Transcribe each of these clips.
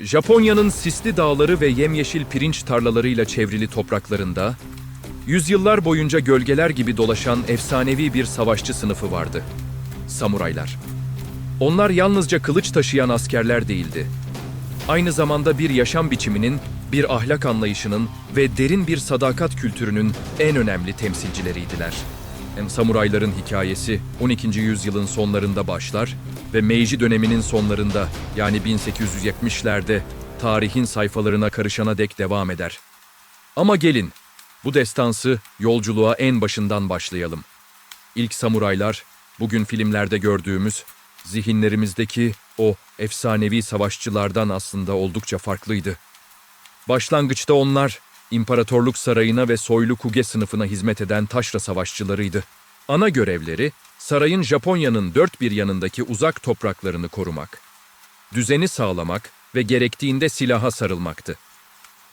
Japonya'nın sisli dağları ve yemyeşil pirinç tarlalarıyla çevrili topraklarında, yüzyıllar boyunca gölgeler gibi dolaşan efsanevi bir savaşçı sınıfı vardı. Samuraylar. Onlar yalnızca kılıç taşıyan askerler değildi. Aynı zamanda bir yaşam biçiminin, bir ahlak anlayışının ve derin bir sadakat kültürünün en önemli temsilcileriydiler. Samurayların hikayesi 12. yüzyılın sonlarında başlar ve Meiji döneminin sonlarında yani 1870'lerde tarihin sayfalarına karışana dek devam eder. Ama gelin, bu destansı yolculuğa en başından başlayalım. İlk samuraylar, bugün filmlerde gördüğümüz, zihinlerimizdeki o efsanevi savaşçılardan aslında oldukça farklıydı. Başlangıçta onlar, imparatorluk sarayına ve soylu kuge sınıfına hizmet eden taşra savaşçılarıydı. Ana görevleri, sarayın Japonya'nın dört bir yanındaki uzak topraklarını korumak, düzeni sağlamak ve gerektiğinde silaha sarılmaktı.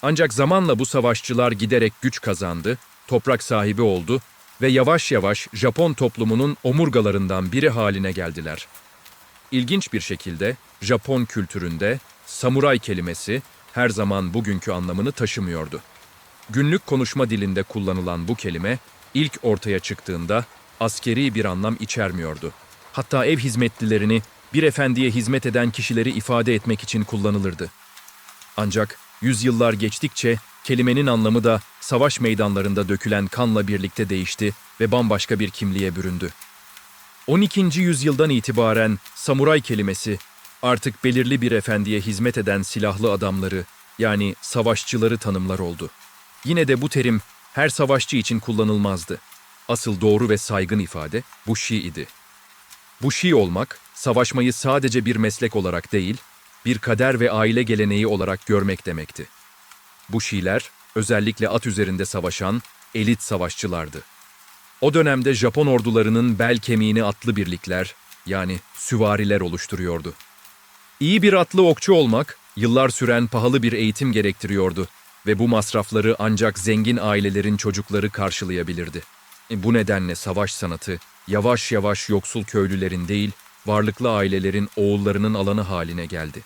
Ancak zamanla bu savaşçılar giderek güç kazandı, toprak sahibi oldu ve yavaş yavaş Japon toplumunun omurgalarından biri haline geldiler. İlginç bir şekilde Japon kültüründe samuray kelimesi her zaman bugünkü anlamını taşımıyordu. Günlük konuşma dilinde kullanılan bu kelime ilk ortaya çıktığında askeri bir anlam içermiyordu. Hatta ev hizmetlilerini, bir efendiye hizmet eden kişileri ifade etmek için kullanılırdı. Ancak yüzyıllar geçtikçe kelimenin anlamı da savaş meydanlarında dökülen kanla birlikte değişti ve bambaşka bir kimliğe büründü. 12. yüzyıldan itibaren samuray kelimesi artık belirli bir efendiye hizmet eden silahlı adamları yani savaşçıları tanımlar oldu. Yine de bu terim her savaşçı için kullanılmazdı. Asıl doğru ve saygın ifade bu Şi idi. Bu Şi olmak, savaşmayı sadece bir meslek olarak değil, bir kader ve aile geleneği olarak görmek demekti. Bu Şiiler, özellikle at üzerinde savaşan elit savaşçılardı. O dönemde Japon ordularının bel kemiğini atlı birlikler, yani süvariler oluşturuyordu. İyi bir atlı okçu olmak, yıllar süren pahalı bir eğitim gerektiriyordu ve bu masrafları ancak zengin ailelerin çocukları karşılayabilirdi. E, Bu nedenle savaş sanatı, yavaş yavaş yoksul köylülerin değil, varlıklı ailelerin oğullarının alanı haline geldi.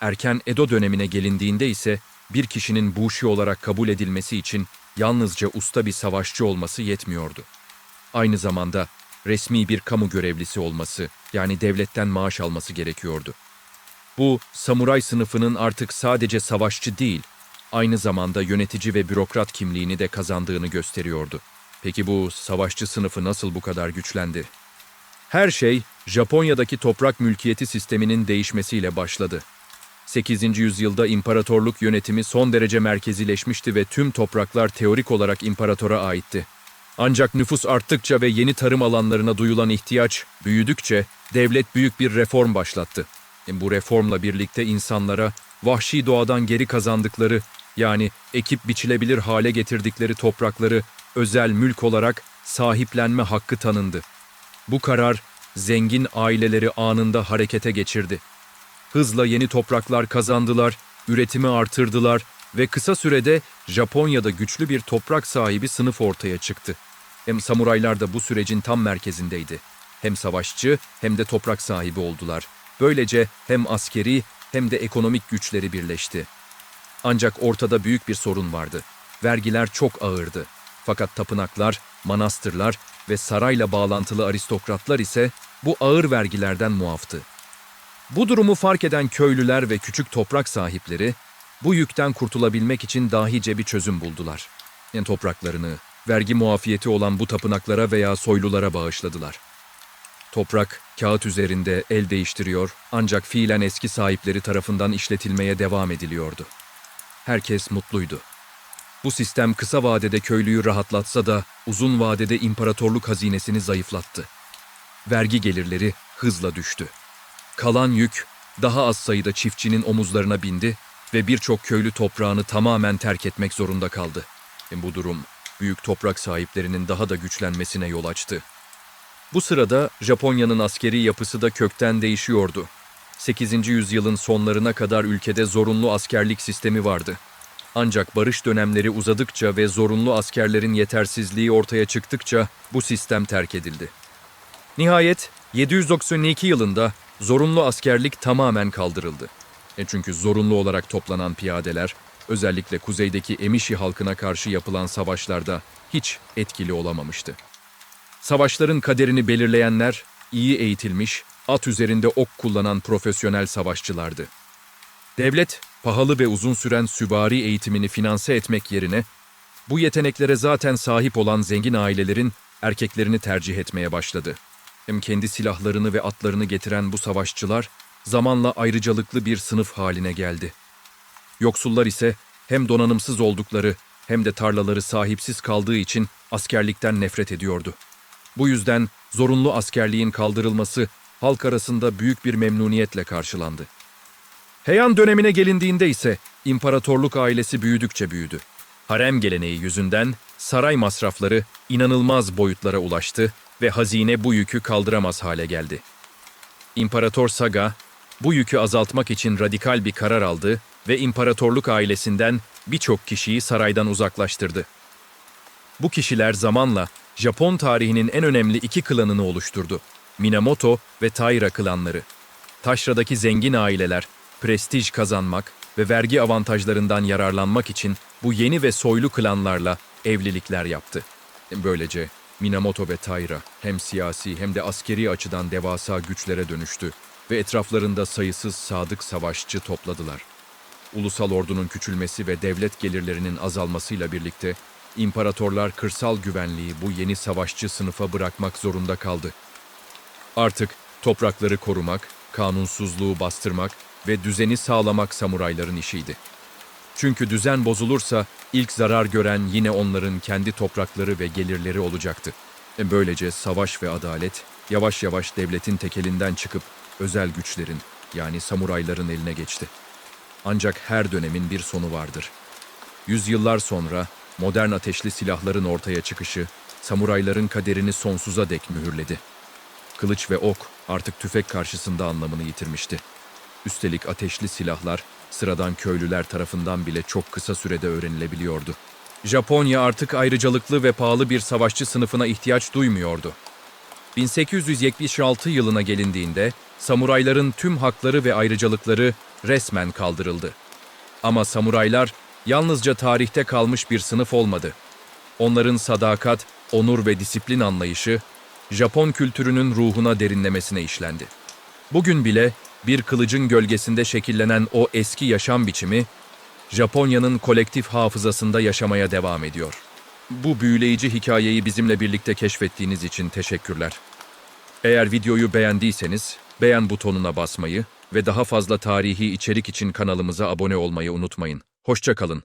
Erken Edo dönemine gelindiğinde ise bir kişinin bushi olarak kabul edilmesi için yalnızca usta bir savaşçı olması yetmiyordu. Aynı zamanda resmi bir kamu görevlisi olması, yani devletten maaş alması gerekiyordu. Bu, samuray sınıfının artık sadece savaşçı değil, aynı zamanda yönetici ve bürokrat kimliğini de kazandığını gösteriyordu. Peki bu savaşçı sınıfı nasıl bu kadar güçlendi? Her şey Japonya'daki toprak mülkiyeti sisteminin değişmesiyle başladı. 8. yüzyılda imparatorluk yönetimi son derece merkezileşmişti ve tüm topraklar teorik olarak imparatora aitti. Ancak nüfus arttıkça ve yeni tarım alanlarına duyulan ihtiyaç büyüdükçe devlet büyük bir reform başlattı. E, Bu reformla birlikte insanlara vahşi doğadan geri kazandıkları yani ekip biçilebilir hale getirdikleri toprakları özel mülk olarak sahiplenme hakkı tanındı. Bu karar zengin aileleri anında harekete geçirdi. Hızla yeni topraklar kazandılar, üretimi artırdılar ve kısa sürede Japonya'da güçlü bir toprak sahibi sınıf ortaya çıktı. Hem samuraylar da bu sürecin tam merkezindeydi. Hem savaşçı hem de toprak sahibi oldular. Böylece hem askeri hem de ekonomik güçleri birleşti. Ancak ortada büyük bir sorun vardı. Vergiler çok ağırdı. Fakat tapınaklar, manastırlar ve sarayla bağlantılı aristokratlar ise bu ağır vergilerden muaftı. Bu durumu fark eden köylüler ve küçük toprak sahipleri bu yükten kurtulabilmek için dahice bir çözüm buldular. Yani topraklarını, vergi muafiyeti olan bu tapınaklara veya soylulara bağışladılar. Toprak, kağıt üzerinde el değiştiriyor ancak fiilen eski sahipleri tarafından işletilmeye devam ediliyordu. Herkes mutluydu. Bu sistem kısa vadede köylüyü rahatlatsa da uzun vadede imparatorluk hazinesini zayıflattı. Vergi gelirleri hızla düştü. Kalan yük daha az sayıda çiftçinin omuzlarına bindi ve birçok köylü toprağını tamamen terk etmek zorunda kaldı. E bu durum büyük toprak sahiplerinin daha da güçlenmesine yol açtı. Bu sırada Japonya'nın askeri yapısı da kökten değişiyordu. 8. yüzyılın sonlarına kadar ülkede zorunlu askerlik sistemi vardı. Ancak barış dönemleri uzadıkça ve zorunlu askerlerin yetersizliği ortaya çıktıkça bu sistem terk edildi. Nihayet 792 yılında zorunlu askerlik tamamen kaldırıldı. E çünkü zorunlu olarak toplanan piyadeler, özellikle kuzeydeki Emişi halkına karşı yapılan savaşlarda hiç etkili olamamıştı. Savaşların kaderini belirleyenler, iyi eğitilmiş, at üzerinde ok kullanan profesyonel savaşçılardı. Devlet, pahalı ve uzun süren süvari eğitimini finanse etmek yerine, bu yeteneklere zaten sahip olan zengin ailelerin erkeklerini tercih etmeye başladı. Hem kendi silahlarını ve atlarını getiren bu savaşçılar, zamanla ayrıcalıklı bir sınıf haline geldi. Yoksullar ise hem donanımsız oldukları hem de tarlaları sahipsiz kaldığı için askerlikten nefret ediyordu. Bu yüzden zorunlu askerliğin kaldırılması halk arasında büyük bir memnuniyetle karşılandı. Heian dönemine gelindiğinde ise imparatorluk ailesi büyüdükçe büyüdü. Harem geleneği yüzünden saray masrafları inanılmaz boyutlara ulaştı ve hazine bu yükü kaldıramaz hale geldi. İmparator Saga bu yükü azaltmak için radikal bir karar aldı ve imparatorluk ailesinden birçok kişiyi saraydan uzaklaştırdı. Bu kişiler zamanla Japon tarihinin en önemli iki klanını oluşturdu. Minamoto ve Taira klanları. Taşra'daki zengin aileler prestij kazanmak ve vergi avantajlarından yararlanmak için bu yeni ve soylu klanlarla evlilikler yaptı. Böylece Minamoto ve Taira hem siyasi hem de askeri açıdan devasa güçlere dönüştü ve etraflarında sayısız sadık savaşçı topladılar. Ulusal ordunun küçülmesi ve devlet gelirlerinin azalmasıyla birlikte imparatorlar kırsal güvenliği bu yeni savaşçı sınıfa bırakmak zorunda kaldı. Artık toprakları korumak, kanunsuzluğu bastırmak ve düzeni sağlamak samurayların işiydi. Çünkü düzen bozulursa ilk zarar gören yine onların kendi toprakları ve gelirleri olacaktı. E böylece savaş ve adalet yavaş yavaş devletin tekelinden çıkıp özel güçlerin yani samurayların eline geçti. Ancak her dönemin bir sonu vardır. Yüzyıllar sonra modern ateşli silahların ortaya çıkışı samurayların kaderini sonsuza dek mühürledi. Kılıç ve ok artık tüfek karşısında anlamını yitirmişti. Üstelik ateşli silahlar sıradan köylüler tarafından bile çok kısa sürede öğrenilebiliyordu. Japonya artık ayrıcalıklı ve pahalı bir savaşçı sınıfına ihtiyaç duymuyordu. 1876 yılına gelindiğinde samurayların tüm hakları ve ayrıcalıkları resmen kaldırıldı. Ama samuraylar yalnızca tarihte kalmış bir sınıf olmadı. Onların sadakat, onur ve disiplin anlayışı Japon kültürünün ruhuna derinlemesine işlendi. Bugün bile bir kılıcın gölgesinde şekillenen o eski yaşam biçimi Japonya'nın kolektif hafızasında yaşamaya devam ediyor. Bu büyüleyici hikayeyi bizimle birlikte keşfettiğiniz için teşekkürler. Eğer videoyu beğendiyseniz beğen butonuna basmayı ve daha fazla tarihi içerik için kanalımıza abone olmayı unutmayın. Hoşça kalın.